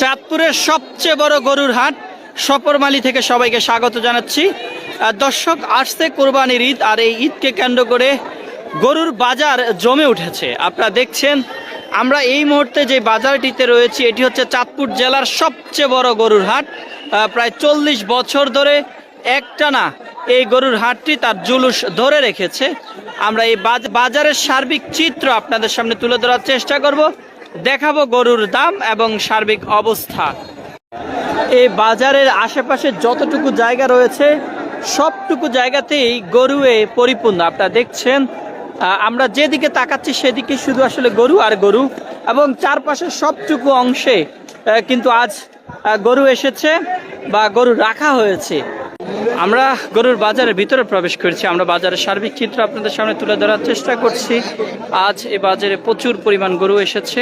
চাঁদপুরের সবচেয়ে বড় গরুর হাট সপরমালি থেকে সবাইকে স্বাগত জানাচ্ছি। দর্শক, আসছে কোরবানির ঈদ আর এই ঈদকে কেন্দ্র করে গরুর বাজার জমে উঠেছে। আপনারা দেখছেন, আমরা এই মুহূর্তে যে বাজারটিতে রয়েছি, এটি হচ্ছে চাঁদপুর জেলার সবচেয়ে বড় গরুর হাট। প্রায় চল্লিশ বছর ধরে একটানা এই গরুর হাটটি তার জুলুস ধরে রেখেছে। আমরা এই বাজারের সার্বিক চিত্র আপনাদের সামনে তুলে ধরার চেষ্টা করব। দেখাবো গরুর দাম এবং সার্বিক অবস্থা। এই বাজারের আশেপাশে যতটুকু জায়গা রয়েছে, সবটুকু জায়গাতেই গরুয়ে পরিপূর্ণ। আপনারা দেখছেন আমরা যেদিকে তাকাচ্ছি সেদিকে শুধু আসলে গরু আর গরু এবং চারপাশের সবটুকু অংশে কিন্তু আজ গরু এসেছে বা গরু রাখা হয়েছে। আমরা গরুর বাজারের ভিতরে প্রবেশ করছি আমরা বাজারের সার্বিক চিত্র আপনাদের সামনে তুলে ধরার চেষ্টা করছি। আজ এ বাজারে প্রচুর পরিমাণ গরু এসেছে।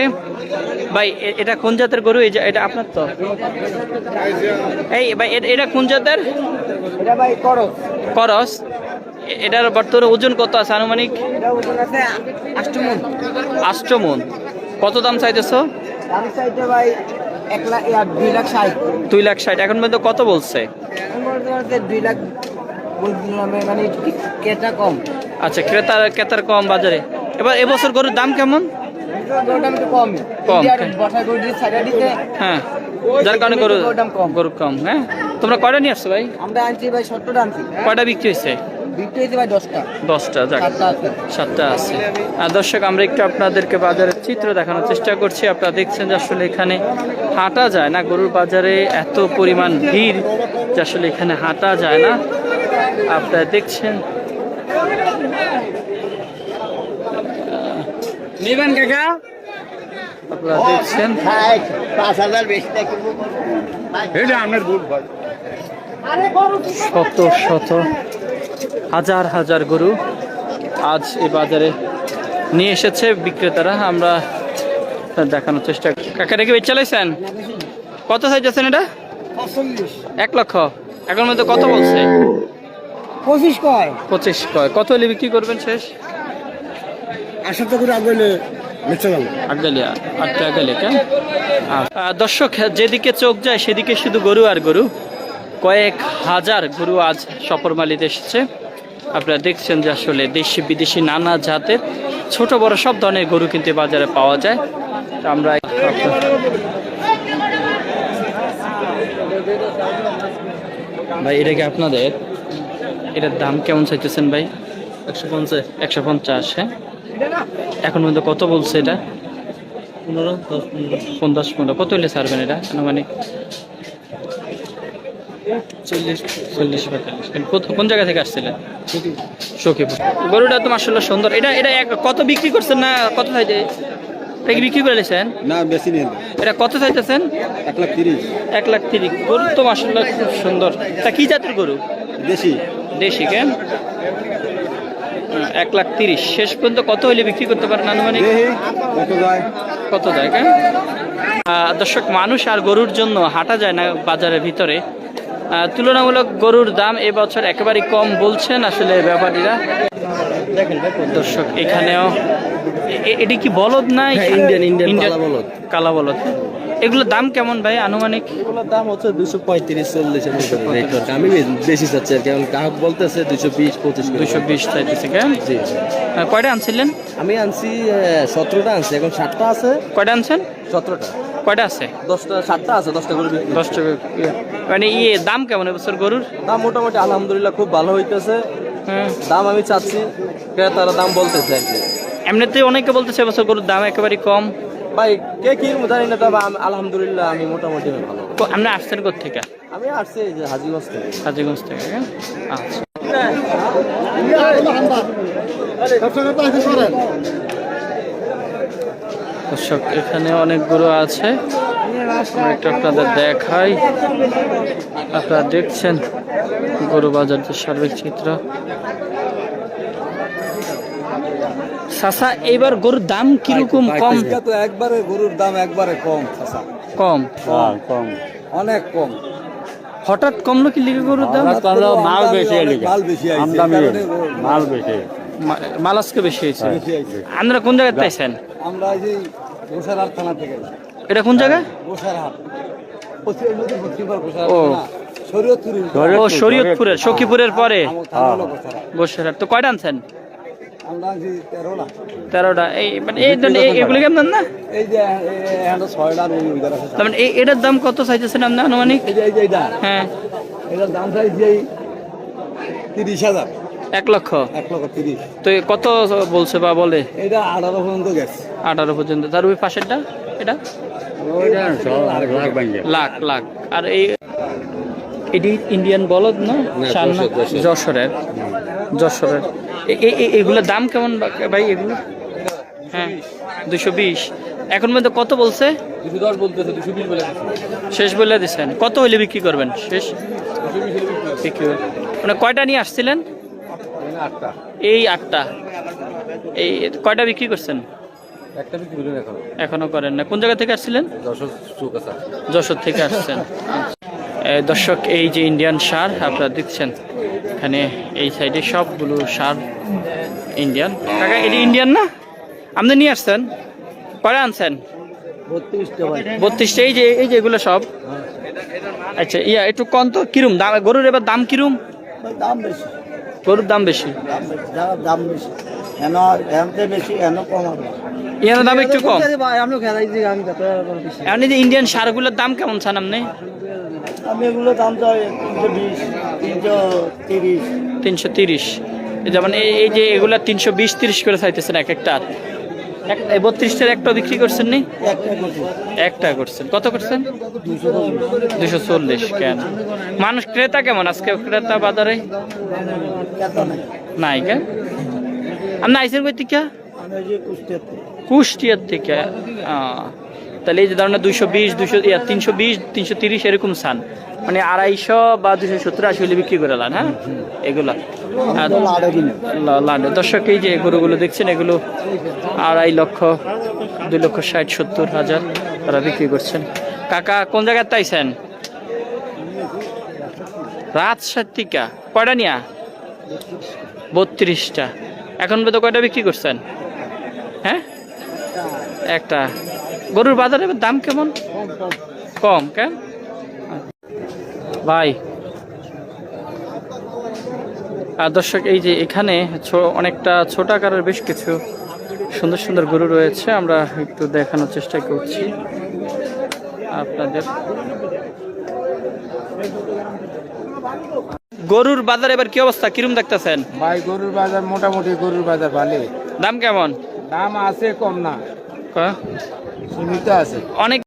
ভাই এটা কোন জাতের গরু? এই যে এটা আপনার তো? এই ভাই এটা কোন জাতের? এটা ভাই করো করস। এটার বর্তমানে ওজন কত আছে আনুমানিক? আষ্টমন। কত দাম চাইতেছো? দাম চাইতে ভাই এক লাখ দুই লাখ ষাট। দুই লাখ ষাট। এখন পর্যন্ত কত বলছে? দুই লাখ মানে কম। আচ্ছা ক্রেতার ক্রেতার কম বাজারে। এবার এবছর গরুর দাম কেমন? কম। হ্যাঁ যার কারণে গরু কম। গরু কম হ্যাঁ। তোমরা কয়টা নিয়ে আসছো ভাই? আমরা আনছি ভাই সত্তরটা আনছি। কয়টা বিক্রি হয়েছে? দশটা। দশটা যাক সাতটা আছে। আর দর্শক আমরা একটু আপনাদেরকে বাজারের চিত্র দেখানোর চেষ্টা করছি। আপনারা দেখছেন যে আসলে এখানে হাঁটা যায় না। গরুর বাজারে এত পরিমাণ ভিড় যে আসলে এখানে হাঁটা যায় না। আপনারা দেখছেন। নেবেন কাকা? আপনারা দেখছেন। শত শত। হাজার হাজার গরু আজ এই বাজারে নিয়ে এসেছে বিক্রেতারা। আমরা দেখানোর চেষ্টা কাকা রেখে বেচ চালাইছেন কত সাইজ আছেন এটা? এক লক্ষ। এখন মধ্যে কত বলছে? পঁচিশ কয়। পঁচিশ কয়। কত হলে বিক্রি করবেন শেষ? আশা তো করে আগে আগালিয়া আটটা আগালিয়া কেন আহ, দর্শক যেদিকে চোখ যায় সেদিকে শুধু গরু আর গরু। কয়েক হাজার গরু আজ সপরমালিতে এসেছে। আপনারা দেখছেন যে আসলে দেশি বিদেশি নানা জাতের ছোট বড় সব ধরনের গরু কিন্তু বাজারে পাওয়া যায়। তো আমরা ভাই এটা কি আপনাদের? এটার দাম কেমন চাইতেছেন ভাই? একশো পঞ্চাশ। একশো পঞ্চাশ হ্যাঁ? এখন পর্যন্ত কত বলছে এটা? পনেরো দশ পনেরো। পঞ্চাশ পনেরো। কত হলে ছাড়বেন এটা? মানে চল্লিশ চল্লিশ পঁয়তাল্লিশ। কোন জায়গা থেকে আসছিলেন সখীপুর। গরুটা তো মার্শাল্লাহ সুন্দর। এটা এটা এক- কত বিক্রি করছেন না কত এটা বিক্রি করে নিয়েছেন না বেশি নেই এটা। কত চাইতেছেন এক লাখ তিরিশ। এক লাখ তিরিশ। গরু তো মার্শাল্লাহ খুব সুন্দর। তা কি জাতের গরু? দেশি। কেন এক লাখ তিরিশ। শেষ পর্যন্ত কত হলে বিক্রি করতে পারেন আনুমানিক? কত যায়? কত দর্শক মানুষ আর গরুর জন্য হাঁটা যায় না বাজারের ভিতরে। তুলনামূলক গরুর দাম এবছর একেবারে কম বলছেন আসলে ব্যাপারীরা। দেখেন দর্শক এখানেও এটি কি বলদ না হ্যাঁ, ইন্ডিয়ান, ইন্ডিয়ান কালা বলদ। কালা বলদ। এগুলোর দাম কেমন ভাই আনুমানিক? এগুলোর দাম হচ্ছে দুশো পঁয়ত্রিশ চল্লিশ আমি বেশি চাচ্ছি আর কি। গ্রাহক বলতেছে দুশো বিশ পঁচিশ দুশো বিশ চাইতেছে জি কয়টা আনছিলেন? আমি আনছি সতেরোটা আনছি। এখন সাতটা আছে। কয়টা আনছেন? সতেরোটা। কয়টা আছে? দশটা সাতটা আছে দশটা করে বিক্রি। দশ টাকা ইয়ে। মানে ইয়ে দাম কেমন এবছর গরুর? দাম মোটামুটি আলহামদুলিল্লাহ খুব ভালো হইতেছে। হ্যাঁ। দাম আমি চাচ্ছি ক্রেতারা দাম বলতেছে আর কি। এমনিতে অনেকে বলতেছে এবছর গরুর দাম একেবারে কম। ভাই কে কি জানি না তবে আলহামদুলিল্লাহ আমি মোটামুটি ভালো। আপনি আসছেন থেকে আমি আসছি এই যে হাজিগঞ্জ থেকে। হাজিগঞ্জ থেকে হ্যাঁ? আচ্ছা। দর্শক এখানে অনেক গরু আছে একটু আপনাদের দেখাই। আপনারা দেখছেন গরু বাজার যে সার্বিক চিত্র। সাসা এইবার গরুর দাম কীরকম কম? তো একবারে গরুর দাম একবারে কম কম? কম। অনেক কম। হঠাৎ কমলো কি লিখে গরুর দাম? মাল বেশি মাল বেশি মাল বেশি। মাল আজকে বেশি হয়েছে। আপনারা কোন জায়গায় পাইছেন? আমরা এই যে গোসারার থানা থেকে। এটা কোন জায়গায়? গোসারহাট। গোসারহাট ও। ও শরীয়তপুরের সখীপুরের পরে? গোসারহাট। তো কয়টা আনছেন? তেরোটা। এই মানে এই না? মানে এটার দাম কত চাইতেছেন আপনি আনুমানিক? হ্যাঁ। এটার দাম চাইছি তিরিশ হাজার। এক লক্ষ। এক লক্ষ তিরিশ। তো কত বলছে বা বলে? এটা আঠারো পর্যন্ত গেছে। আঠারো পর্যন্ত। তার ওই পাশেরটা? এটা? লাখ লাখ আর এই এটি ইন্ডিয়ান বলদ না। যশোরের। যশোরের। এগুলোর দাম কেমন ভাই এগুলো? হ্যাঁ দুশো বিশ। এখন মধ্যে কত বলছে? শেষ বলে দিচ্ছেন কত হলে বিক্রি করবেন? শেষ? বিক্রি মানে কয়টা নিয়ে আসছিলেন? আটটা। এই আটটা। এই কয়টা বিক্রি করছেন? এখন করেন না। কোন জায়গা থেকে আসছিলেন? যশোর থেকে আসছেন। দর্শক এই যে ইন্ডিয়ান সার আপনারা দেখছেন এখানে এই সাইডে সবগুলো সার ইন্ডিয়ান কাকা এটি ইন্ডিয়ান না? আপনি নিয়ে আসছেন? কয়টা আনছেন? বত্রিশটা এই যে এই যে এগুলো সব? আচ্ছা ইয়া একটু কম তো কিরম দাম? গরুর এবার দাম কিরম? দাম বেশি। গরুর দাম বেশি। দাম বেশি এন কম হবে। ইয়ার দাম একটু কম। আপনি যে ইন্ডিয়ান সারগুলোর দাম কেমন চান আপনি আমি এগুলো দাম চাই তিনশো তিরিশ। যেমন এই এই যে এগুলা তিনশো বিশ তিরিশ করে চাইতেছেন এক একটা। বত্রিশটার একটা বিক্রি করছেন নি একটা করছেন। কত করছেন? দুশো চল্লিশ কেন? মানুষ ক্রেতা কেমন? আজকে ক্রেতা বাজারে? নাই। কেন? আপনি আইসেন কই থেকে। কুষ্টিয়ার থেকে তাহলে এই যে ধরনের দুইশো বিশ দুশো তিনশো বিশ, তিনশো তিরিশ এরকম সান। মানে আড়াইশো বা দুশো সত্তর আশি হলে বিক্রি করে লান হ্যাঁ? এগুলো। কিনে দর্শক, এই যে গরুগুলো দেখছেন, এগুলো আড়াই লক্ষ, দুই লক্ষ ষাট, সত্তর হাজার তারা বিক্রি করছেন। কাকা, কোন জায়গায় তাইছেন? রাত থেকে কয়টা নিয়া? বত্রিশটা। এখন তো কয়টা বিক্রি করছেন? হ্যাঁ? একটা। গরুর বাজারে দাম কেমন? কম কেন? ভাই। আর দর্শক এই যে এখানে অনেকটা ছোট আকারের বেশ কিছু সুন্দর সুন্দর গরু রয়েছে। আমরা একটু দেখানোর চেষ্টা করছি আপনাদের। গরুর বাজার এবার কি অবস্থা? কিরম দেখতেছেন? ভাই গরুর বাজার মোটামুটি গরুর বাজার ভালো দাম কেমন? দাম আছে কম না। অনেক